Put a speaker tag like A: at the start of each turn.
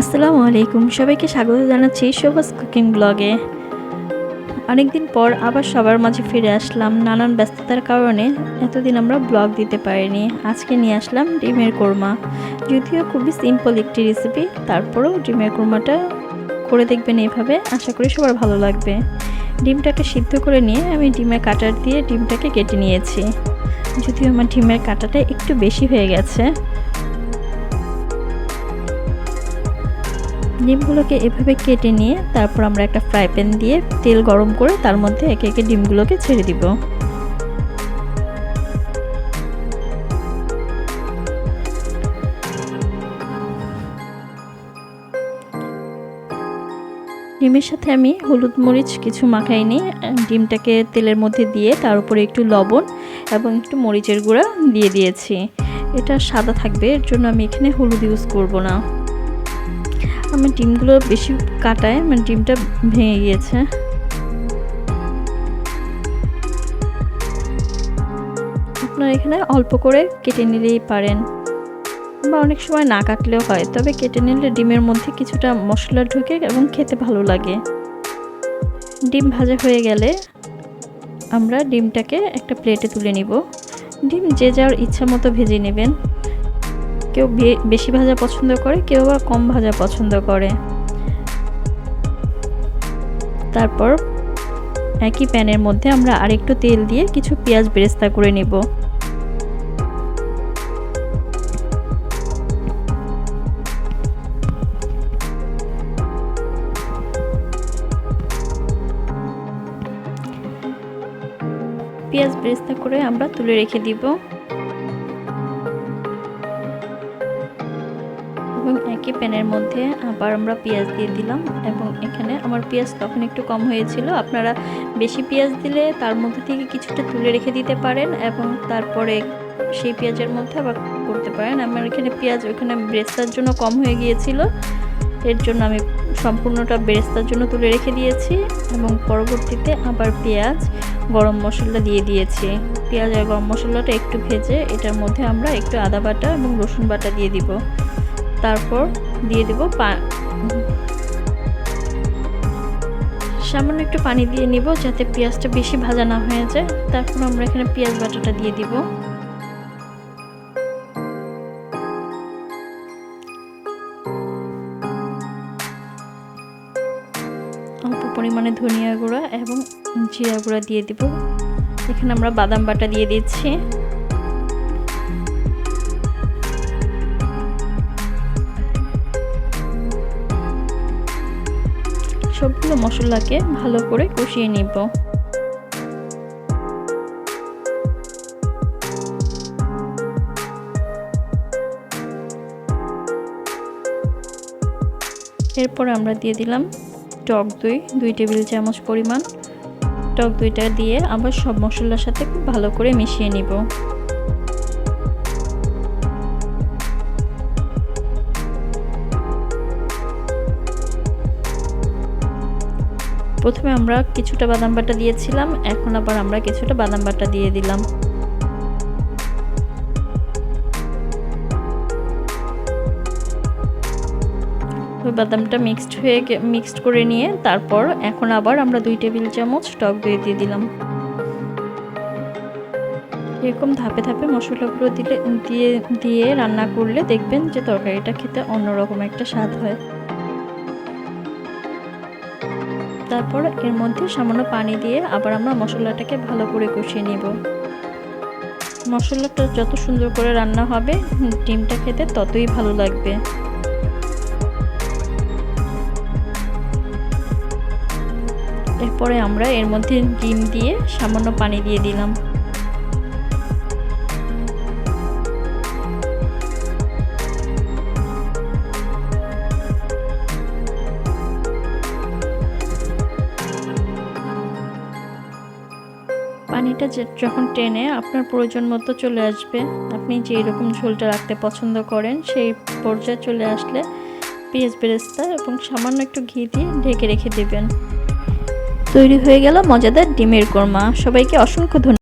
A: আসসালামু আলাইকুম। সবাইকে স্বাগত জানাচ্ছি শোভাস কুকিং ব্লগে। অনেকদিন পর আবার সবার মাঝে ফিরে আসলাম নানান ব্যস্ততার কারণে এতদিন আমরা ব্লগ দিতে পারিনি। আজকে নিয়ে আসলাম ডিমের কোরমা। যদিও খুবই সিম্পল একটি রেসিপি তারপরেও ডিমের কোরমাটা করে দেখবেন এইভাবে আশা করি সবার ভালো লাগবে। ডিমটাকে সিদ্ধ করে নিয়ে আমি ডিমের কাটার দিয়ে ডিমটাকে কেটে নিয়েছি। যদিও আমার ডিমের কাটাটা একটু বেশি হয়ে গেছে। ডিমগুলোকে এভাবে কেটে নিয়ে তারপর আমরা একটা ফ্রাই প্যান দিয়ে তেল গরম করে তার মধ্যে একে একে ডিমগুলোকে ছেড়ে দিব। ডিমের সাথে আমি হলুদ মরিচ কিছু মাখাই মাখাইনি ডিমটাকে তেলের মধ্যে দিয়ে তার উপরে একটু লবণ এবং একটু মরিচের গুঁড়া দিয়ে দিয়েছি। এটা সাদা থাকবে, এর জন্য আমি এখানে হলুদ ইউজ করব না। আমার ডিমগুলো বেশি কাটায় মানে ডিমটা ভেঙে গিয়েছে। আপনারা এখানে অল্প করে কেটে নিলেই পারেন। বা অনেক সময় না কাটলেও হয়, তবে কেটে নিলে ডিমের মধ্যে কিছুটা মশলা ঢুকে এবং খেতে ভালো লাগে। ডিম ভাজা হয়ে গেলে আমরা ডিমটাকে একটা প্লেটে তুলে নিব। ডিম যে যার ইচ্ছা মতো ভেজে নেবেন। কেউ বেশি ভাজা পছন্দ করে, কেউ বা কম ভাজা পছন্দ করে। তারপর একই প্যানের মধ্যে আমরা আরেকটু তেল দিয়ে কিছু পেঁয়াজ বেরেস্তা করে নেব। পেঁয়াজ বেরেস্তা করে আমরা তুলে রেখে দিব। এবং একই প্যানের মধ্যে আবার আমরা পেঁয়াজ দিয়ে দিলাম এবং এখানে আমার পেঁয়াজ তখন একটু কম হয়েছিল। আপনারা বেশি পেঁয়াজ দিলে তার মধ্যে থেকে কিছুটা তুলে রেখে দিতে পারেন এবং তারপরে সেই পেঁয়াজের মধ্যে আবার করতে পারেন। আমার এখানে পেঁয়াজ ওখানে ব্রেস্তার জন্য কম হয়ে গিয়েছিল। এর জন্য আমি সম্পূর্ণটা বেরেস্তার জন্য তুলে রেখে দিয়েছি এবং পরবর্তীতে আবার পেঁয়াজ গরম মশলা দিয়ে দিয়েছি। পেঁয়াজ আর গরম মশলাটা একটু ভেজে এটার মধ্যে আমরা একটু আদা বাটা এবং রসুন বাটা দিয়ে দিব। তারপর দিয়ে দেব সামান্য একটু পানি দিয়ে নিব যাতে পেঁয়াজটা বেশি ভাজা না হয়ে যায়। তারপর আমরা এখানে পেঁয়াজ বাটাটা দিয়ে দিব। অল্প পরিমাণে ধনিয়া গুঁড়া এবং জিরা গুঁড়া দিয়ে দিব। এখানে আমরা বাদাম বাটা দিয়ে দিচ্ছি। সবগুলো মশলাকে ভালো করে কষিয়ে নিব। এরপর আমরা দিয়ে দিলাম টক দই, দুই টেবিল চামচ পরিমাণ। টক দইটা দিয়ে আবার সব মশলার সাথে খুব ভালো করে মিশিয়ে নিব। প্রথমে আমরা কিছুটা বাদাম বাটা দিয়েছিলাম, এখন আবার আমরা কিছুটা বাদাম বাটা দিয়ে দিলাম। বাদামটা মিক্সড হয়ে মিক্সড করে নিয়ে তারপর এখন আবার আমরা দুই টেবিল চামচ টক দই দিয়ে দিলাম। এরকম ধাপে ধাপে মশলাগুলো দিলে, দিয়ে দিয়ে রান্না করলে দেখবেন যে তরকারিটা খেতে অন্যরকম একটা স্বাদ হয়। তারপর এর মধ্যে সামান্য পানি দিয়ে আবার আমরা মশলাটাকে ভালো করে কষিয়ে নেব। মশলাটা যত সুন্দর করে রান্না হবে, ডিমটা খেতে ততই ভালো লাগবে। এরপরে আমরা এর মধ্যে ডিম দিয়ে সামান্য পানি দিয়ে দিলাম। পানিটা যখন টেনে আপনার প্রয়োজন মতো চলে আসবে, আপনি যেই রকম ঝোলটা রাখতে পছন্দ করেন, সেই পর্যায়ে চলে আসলে পেঁয়াজ বেরেস্তা এবং সামান্য একটু ঘি দিয়ে ঢেকে রেখে দেবেন। তৈরি হয়ে গেল মজাদার ডিমের কোরমা। সবাইকে অসংখ্য ধন্যবাদ।